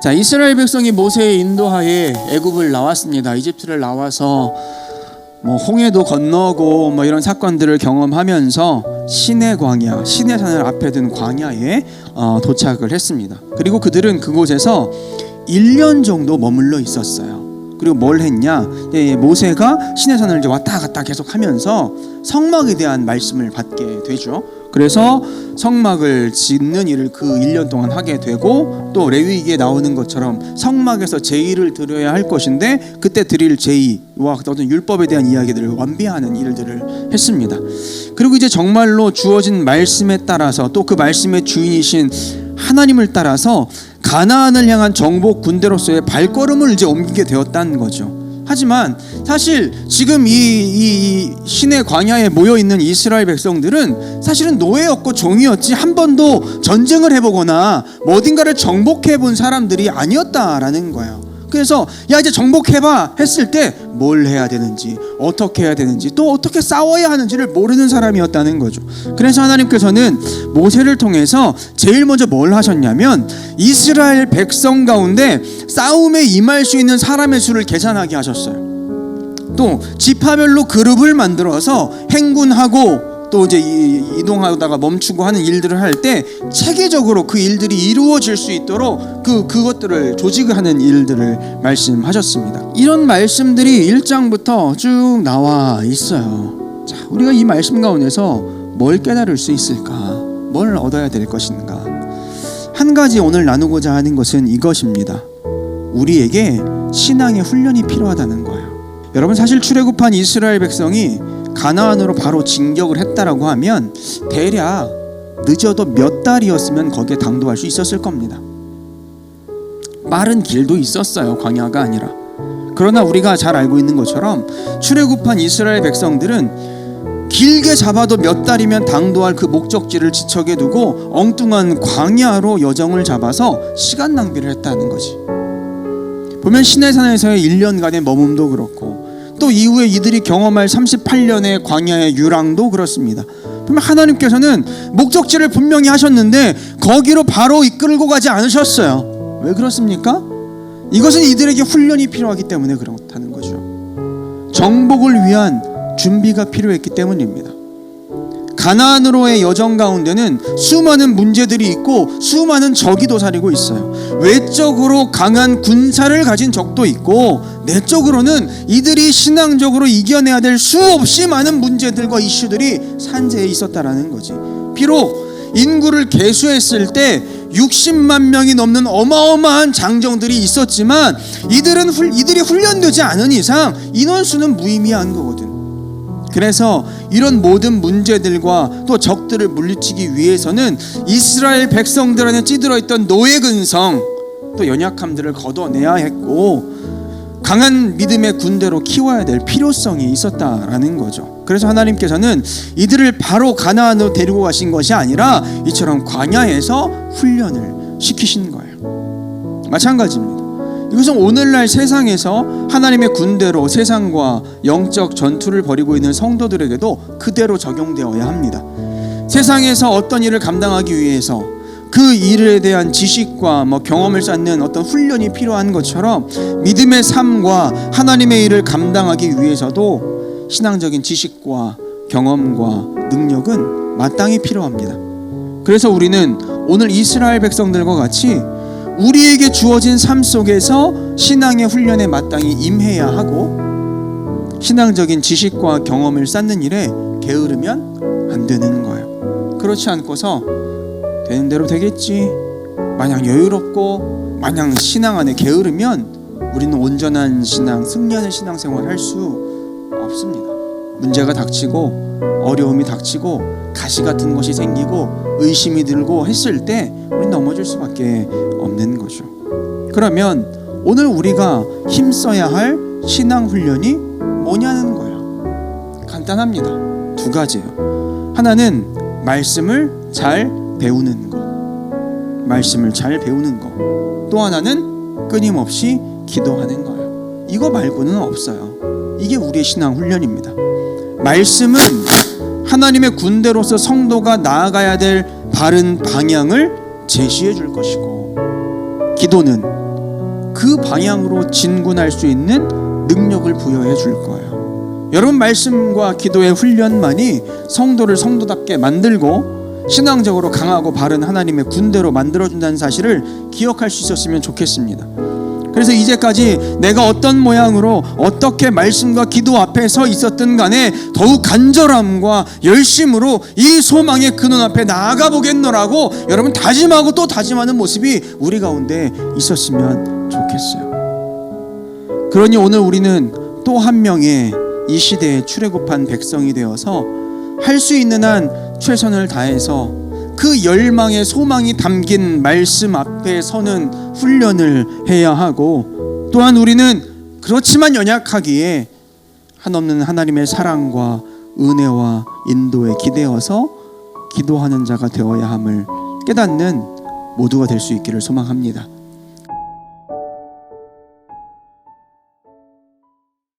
자 이스라엘 백성이 모세의 인도하에 애굽을 나왔습니다. 이집트를 나와서 뭐 홍해도 건너고 뭐 이런 사건들을 경험하면서 신의 광야, 신의 산을 앞에 둔 광야에 어, 도착을 했습니다. 그리고 그들은 그곳에서 1년 정도 머물러 있었어요. 그리고 뭘 했냐? 예, 모세가 신의 산을 이제 왔다 갔다 계속 하면서 성막에 대한 말씀을 받게 되죠. 그래서 성막을 짓는 일을 그 1년 동안 하게 되고 또 레위기에 나오는 것처럼 성막에서 제의를 드려야 할 것인데 그때 드릴 제의와 어떤 율법에 대한 이야기들을 완비하는 일들을 했습니다. 그리고 이제 정말로 주어진 말씀에 따라서 또 그 말씀의 주인이신 하나님을 따라서 가나안을 향한 정복 군대로서의 발걸음을 이제 옮기게 되었다는 거죠. 하지만 사실 지금 이, 이, 이 신의 광야에 모여 있는 이스라엘 백성들은 사실은 노예였고 종이었지 한 번도 전쟁을 해보거나 뭐 어딘가를 정복해 본 사람들이 아니었다라는 거예요. 그래서 야 이제 정복해봐 했을 때 뭘 해야 되는지 어떻게 해야 되는지 또 어떻게 싸워야 하는지를 모르는 사람이었다는 거죠. 그래서 하나님께서는 모세를 통해서 제일 먼저 뭘 하셨냐면 이스라엘 백성 가운데 싸움에 임할 수 있는 사람의 수를 계산하게 하셨어요. 또 지파별로 그룹을 만들어서 행군하고 또 이제 이- 이동하다가 멈추고 하는 일들을 할 때 체계적으로 그 일들이 이루어질 수 있도록 그 그것들을 조직하는 일들을 말씀하셨습니다. 이런 말씀들이 1장부터 쭉 나와 있어요. 자, 우리가 이 말씀 가운데서 뭘 깨달을 수 있을까? 뭘 얻어야 될 것인가? 한 가지 오늘 나누고자 하는 것은 이것입니다. 우리에게 신앙의 훈련이 필요하다는 거예요. 여러분 사실 출애굽한 이스라엘 백성이 가나안으로 바로 진격을 했다라고 하면 대략 늦어도 몇 달이었으면 거기에 당도할 수 있었을 겁니다. 빠른 길도 있었어요. 광야가 아니라. 그러나 우리가 잘 알고 있는 것처럼 출애굽한 이스라엘 백성들은 길게 잡아도 몇 달이면 당도할 그 목적지를 지척에 두고 엉뚱한 광야로 여정을 잡아서 시간 낭비를 했다는 거지. 보면 시내산에서의 1년간의 머뭅도 그렇고 또 이후에 이들이 경험할 38년의 광야의 유랑도 그렇습니다. 보면 하나님께서는 목적지를 분명히 하셨는데 거기로 바로 이끌고 가지 않으셨어요. 왜 그렇습니까? 이것은 이들에게 훈련이 필요하기 때문에 그렇다는 거죠. 정복을 위한 준비가 필요했기 때문입니다. 가나안으로의 여정 가운데는 수많은 문제들이 있고 수많은 적이 도사리고 있어요. 외적으로 강한 군사를 가진 적도 있고 내적으로는 이들이 신앙적으로 이겨내야 될 수없이 많은 문제들과 이슈들이 산재에 있었다라는 거지. 비록 인구를 계수했을 때 60만 명이 넘는 어마어마한 장정들이 있었지만 이들은 훌, 이들이 훈련되지 않은 이상 인원수는 무의미한 거거든. 그래서 이런 모든 문제들과 또 적들을 물리치기 위해서는 이스라엘 백성들 안에 찌들어 있던 노예 근성 또 연약함들을 걷어내야 했고 강한 믿음의 군대로 키워야 될 필요성이 있었다라는 거죠. 그래서 하나님께서는 이들을 바로 가나안으로 데리고 가신 것이 아니라 이처럼 광야에서 훈련을 시키신 거예요. 마찬가지입니다. 이것은 오늘날 세상에서 하나님의 군대로 세상과 영적 전투를 벌이고 있는 성도들에게도 그대로 적용되어야 합니다. 세상에서 어떤 일을 감당하기 위해서 그 일에 대한 지식과 뭐 경험을 쌓는 어떤 훈련이 필요한 것처럼 믿음의 삶과 하나님의 일을 감당하기 위해서도 신앙적인 지식과 경험과 능력은 마땅히 필요합니다. 그래서 우리는 오늘 이스라엘 백성들과 같이 우리에게 주어진 삶 속에서 신앙의 훈련에 마땅히 임해야 하고 신앙적인 지식과 경험을 쌓는 일에 게으르면 안 되는 거예요. 그렇지 않고서 되는 대로 되겠지. 마냥 여유롭고 마냥 신앙 안에 게으르면 우리는 온전한 신앙, 승리하는 신앙 생활 할 수 없습니다. 문제가 닥치고 어려움이 닥치고 가시 같은 것이 생기고 의심이 들고 했을 때 우리는 넘어질 수밖에 없는 거죠. 그러면 오늘 우리가 힘써야 할 신앙 훈련이 뭐냐는 거예요. 간단합니다. 두 가지예요. 하나는 말씀을 잘 배우는 것. 말씀을 잘 배우는 것. 또 하나는 끊임없이 기도하는 거예요. 이거 말고는 없어요. 이게 우리의 신앙 훈련입니다. 말씀은 하나님의 군대로서 성도가 나아가야 될 바른 방향을 제시해 줄 것이고 기도는 그 방향으로 진군할 수 있는 능력을 부여해 줄 거예요. 여러분 말씀과 기도의 훈련만이 성도를 성도답게 만들고 신앙적으로 강하고 바른 하나님의 군대로 만들어 준다는 사실을 기억할 수 있었으면 좋겠습니다. 그래서 이제까지 내가 어떤 모양으로 어떻게 말씀과 기도 앞에 서 있었든 간에 더욱 간절함과 열심으로 이 소망의 근원 앞에 나아가 보겠노라고 여러분 다짐하고 또 다짐하는 모습이 우리 가운데 있었으면 좋겠어요. 그러니 오늘 우리는 또 한 명의 이 시대에 출애굽한 백성이 되어서 할 수 있는 한 최선을 다해서 그 열망의 소망이 담긴 말씀 앞에 서는 훈련을 해야 하고 또한 우리는 그렇지만 연약하기에 한없는 하나님의 사랑과 은혜와 인도에 기대어서 기도하는 자가 되어야 함을 깨닫는 모두가 될 수 있기를 소망합니다.